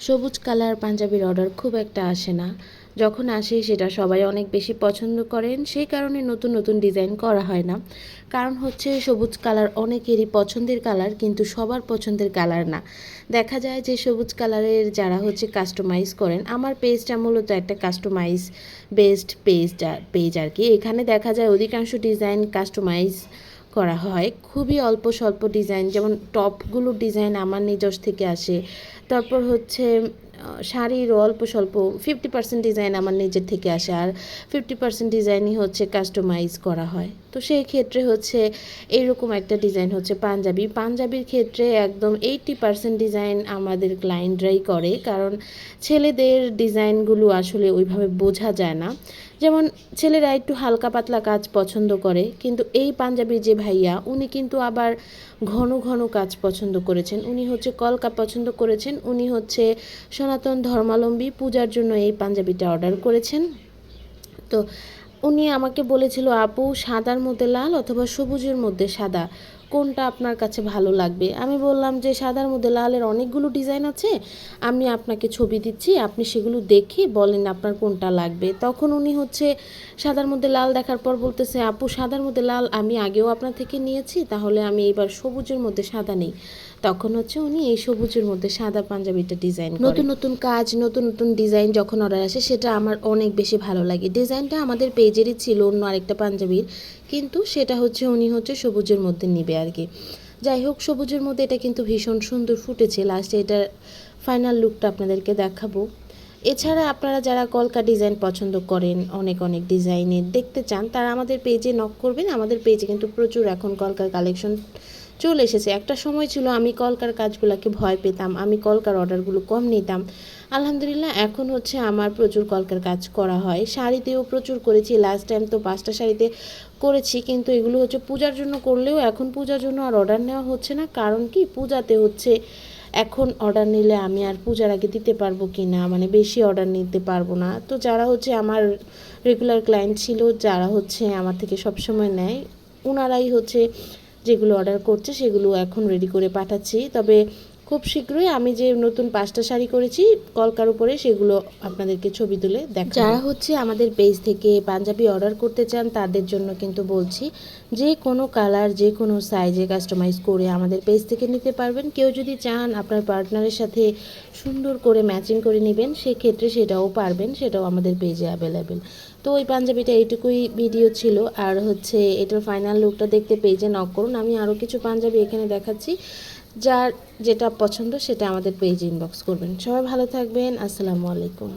সবুজ কালার পাঞ্জাবির অর্ডার খুব একটা আসে না। যখন আসে সেটা সবাই অনেক বেশি পছন্দ করেন, সেই কারণে নতুন নতুন ডিজাইন করা হয় না। কারণ হচ্ছে সবুজ কালার অনেকেরই পছন্দের কালার কিন্তু সবার পছন্দের কালার না। দেখা যায় যে সবুজ কালারের যারা হচ্ছে কাস্টমাইজ করেন, আমার পেজটা মূলত একটা কাস্টমাইজ বেসড পেজ পেজ আর কি। এখানে দেখা যায় অধিকাংশ ডিজাইন কাস্টমাইজ করা হয়। খুবই অল্প স্বল্প ডিজাইন যেমন টপগুলোর ডিজাইন আমার নিজস্ব থেকে আসে। তারপর হচ্ছে শাড়ির অল্প স্বল্প ফিফটি পার্সেন্ট ডিজাইন আমার নিজের থেকে আসে আর ফিফটি পার্সেন্ট ডিজাইনই হচ্ছে কাস্টমাইজ করা হয়। তো সেই ক্ষেত্রে হচ্ছে এইরকম একটা ডিজাইন হচ্ছে পাঞ্জাবি। পাঞ্জাবির ক্ষেত্রে একদম এইটটি পার্সেন্ট ডিজাইন আমাদের ক্লায়েন্টরাই করে, কারণ ছেলেদের ডিজাইনগুলো আসলে ওইভাবে বোঝা যায় না। যেমন ছেলেরা একটু হালকা পাতলা কাজ পছন্দ করে, কিন্তু এই পাঞ্জাবির যে ভাইয়া, উনি কিন্তু আবার ঘন ঘন কাজ পছন্দ করেছেন। উনি হচ্ছে কলকা পছন্দ করেছেন, উনি হচ্ছে সনাতন ধর্মালম্বী পূজার জন্য এই পাঞ্জাবিটা অর্ডার করেছেন। তো উনি আমাকে বলেছিল, আপু, সাদার মধ্যে লাল অথবা সবুজের মধ্যে সাদা, কোনটা আপনার কাছে ভালো লাগবে? আমি বললাম যে, সাদার মধ্যে লালের অনেকগুলো ডিজাইন আছে, আমি আপনাকে ছবি দিচ্ছি, আপনি সেগুলো দেখে বলেন আপনার কোনটা লাগবে। তখন উনি হচ্ছে, সাদার মধ্যে লাল দেখার পর বলতেছে, আপু, সাদার মধ্যে লাল আমি আগেও আপনার থেকে নিয়েছি, তাহলে আমি এইবার সবুজের মধ্যে সাদা নেই। তখন হচ্ছে উনি এই সবুজের মধ্যে সাদা পাঞ্জাবিটা ডিজাইন নতুন নতুন কাজ, নতুন নতুন ডিজাইন যখন অর্ডার আসে, সেটা আমার অনেক বেশি ভালো লাগে। ডিজাইনটা আমাদের পেজেরই ছিল অন্য আরেকটা পাঞ্জাবির। কিন্তু সেটা হচ্ছে উনি হচ্ছে সবুজের মধ্যে নিবে আর কি। যাই হোক, সবুজের মধ্যে এটা কিন্তু ভীষণ সুন্দর ফুটেছে। লাস্টে এটা ফাইনাল লুকটা আপনাদেরকে দেখাবো। এছাড়া আপনারা যারা কলকা ডিজাইন পছন্দ করেন, অনেক অনেক ডিজাইনের দেখতে চান, তারা আমাদের পেজে নক করবেন। আমাদের পেজে কিন্তু প্রচুর এখন কলকার কালেকশন চলে এসেছে। একটা সময় ছিল আমি কলকার কাজগুলোকে ভয় পেতাম, আমি কলকার অর্ডারগুলো কম নিতাম। আলহামদুলিল্লাহ, এখন হচ্ছে আমার প্রচুর কলকার কাজ করা হয়। শাড়িতেও প্রচুর করেছি লাস্ট টাইম তো পাঁচটা শাড়িতে করেছি, কিন্তু এগুলো হচ্ছে পূজার জন্য করলেও এখন পূজার জন্য আর অর্ডার নেওয়া হচ্ছে না। কারণ কি? পূজাতে হচ্ছে এখন অর্ডার নিলে আমি আর পূজার আগে দিতে পারব কি না মানে বেশি অর্ডার নিতে পারব না। তো যারা হচ্ছে আমার রেগুলার ক্লায়েন্ট ছিল, যারা হচ্ছে আমার থেকে সবসময় নেয় ওনারাই হচ্ছে যেগুলো অর্ডার করছে সেগুলো এখন রেডি করে পাঠাচ্ছি। তবে খুব শীঘ্রই আমি যে নতুন পাঁচটা শাড়ি করেছি, কলকার উপরে সেগুলো আপনাদেরকে ছবি তুলে দেখ যারা হচ্ছে আমাদের পেজ থেকে পাঞ্জাবি অর্ডার করতে চান, তাদের জন্য কিন্তু বলছি, যে কোনো কালার, যে কোনো সাইজে কাস্টমাইজ করে আমাদের পেজ থেকে নিতে পারবেন। কেউ যদি চান আপনার পার্টনারের সাথে সুন্দর করে ম্যাচিং করে নেবেন, সেক্ষেত্রে সেটাও পারবেন, সেটাও আমাদের পেজে অ্যাভেলেবেল তো ওই পাঞ্জাবিটা এইটুকুই ভিডিও ছিল। আর হচ্ছে এটার ফাইনাল লুকটা দেখতে পেজে নক করুন। আমি আরও কিছু পাঞ্জাবি এখানে দেখাচ্ছি। যার যেটা পছন্দ সেটা আমাদের পেজ ইনবক্স করবেন। সবাই ভালো থাকবেন। আসসালামু আলাইকুম।